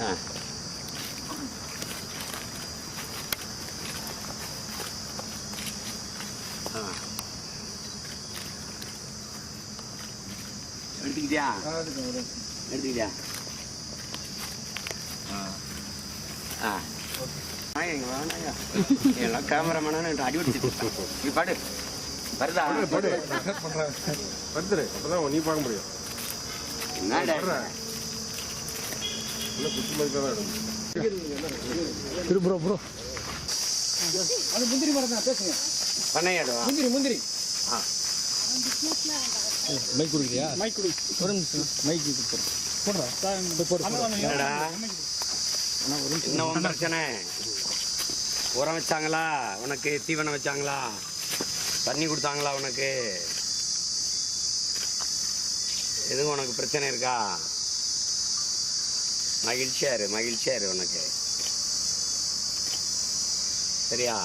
ஆ. ஆ. எடுத்துக்கிட்டியா? எடுத்துக்கிட்டியா? ஆ. ஆ. இங்க வேணாயா எல்லாம் கேமராமேனு அடி பிடிச்சிட்டு நீ பாடு. வருதா? படு படுத்துரு அப்பதான் நீ பார்க்க முடியும். என்னடா? இல்லை குத்து மதிப்பாக தான் எடுக்கும் திரு ப்ரோ ப்ரோ அது முந்திரி மரம் தான் பேசுங்க. பண்ணையாடுவா? முந்திரி முந்திரி. ஆ. மைக் கொடுக்குறியா மைக் கொடு. ஒரு நிமிஷம் மைக் கொடுத்துறேன் போடுறா. போடு என்னடா? என்ன உன் பிரச்சனை. உரம் வச்சாங்களா? உனக்கு தீவனம் வச்சாங்களா? தண்ணி கொடுத்தாங்களா உனக்கு? எதுவும் உனக்கு பிரச்சனை இருக்கா? மகிழ்ச்சியா இரு மகிழ்ச்சியாக இரு உனக்கு. சரியா?